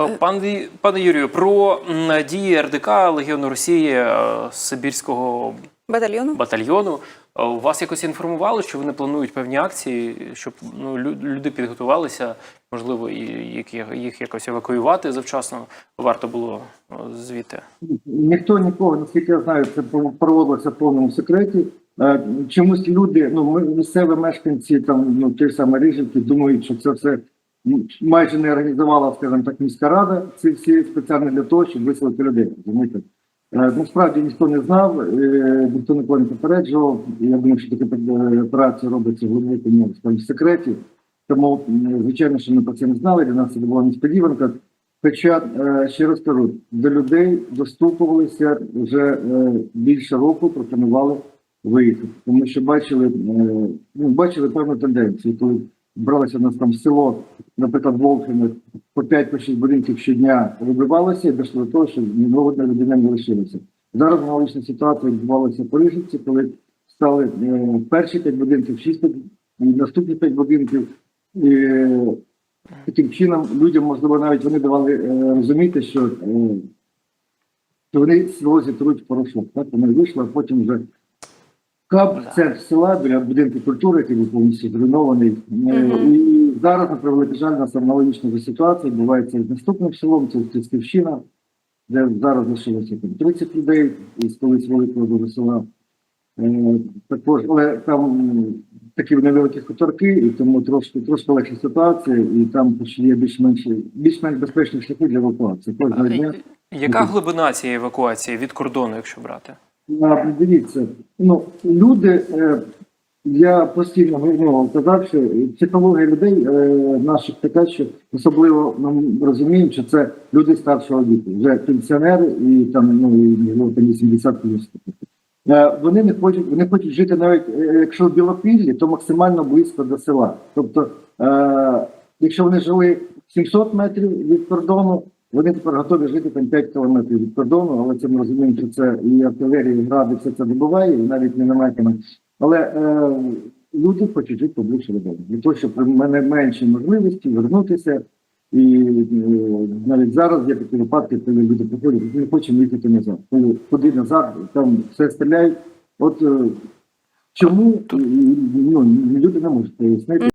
Е, Пане, пане Юрію, про дії РДК Легіону Росії е, Сибірського Батальйону? батальйону. Е, Вас якось інформували, що вони планують певні акції, щоб ну, лю- люди підготувалися, можливо, і їх, їх якось евакуювати завчасно. Варто було е, звідти. Ніхто нікого, наскільки я знаю, це проводилося в повному секреті. Е, Чомусь люди, ну ми місцеві мешканці, там ну ті ж самі Ріженки, думають, що це все майже не організувала, скажімо так, міська рада. Це всі спеціально для того, щоб виселити людей. Розумієте? Е, Насправді ніхто не знав, е, ніхто нікого не попереджував. Я думаю, що таке е, операція робиться в секреті. Тому, звичайно, що ми про це не знали. Для нас це була несподіванка. Хоча, ще раз кажу, до людей достукувалися вже більше року, пропонували виїхати. Тому що бачили, ну, бачили певну тенденцію, коли бралося у нас там село, наприклад, Волхине, по 5-6 будинків щодня вибивалося і дійшло до того, що ні одна людина не лишилася. Зараз аналогічна ситуація відбувалася в Поріжівці, коли стали е, перші 5 будинків, 6 наступні 5 будинків. І, таким чином людям, можливо, навіть вони давали е, розуміти, що, е, що вони село зітруть в порошок. Так вони вийшли, а потім вже кап, центр села біля будинку культури, який був повністю зруйнований. І зараз, на превеликий жаль, у нас аналогічна ситуація відбувається з наступним селом, це Тисківщина, де зараз залишилося там 30 людей із колись великого дуже села. Е, Також, але там такі невеликі хуторки, і тому трошки трошки легша ситуація, і там є більш-менш більш-менш безпечні шляхи для евакуації. Кожного дня. Яка глибина цієї евакуації від кордону, якщо брати? Дивіться, ну люди, е, я постійно ну, казав, що психологія людей е, наших така, що особливо ми розуміємо, що це люди старшого віку, вже пенсіонери і там ну і там 80 плюс. Е, Вони не хочуть, вони хочуть жити навіть е, якщо в Білопіллі, то максимально близько до села. Тобто, е, якщо вони жили 700 метрів від кордону, вони тепер готові жити там 5 кілометрів від кордону, але це ми розуміємо, що це і артилерія, і гради, все це добуває, і навіть мінометами. Але е, люди хочуть жити поближче додому. Для того, щоб в мене менше можливості вернутися. І е, навіть зараз є такі випадки, коли люди приходять, ми не хочемо їхати назад. Коли ходи назад, там все стріляють. От е, чому ну, люди не можуть пояснити.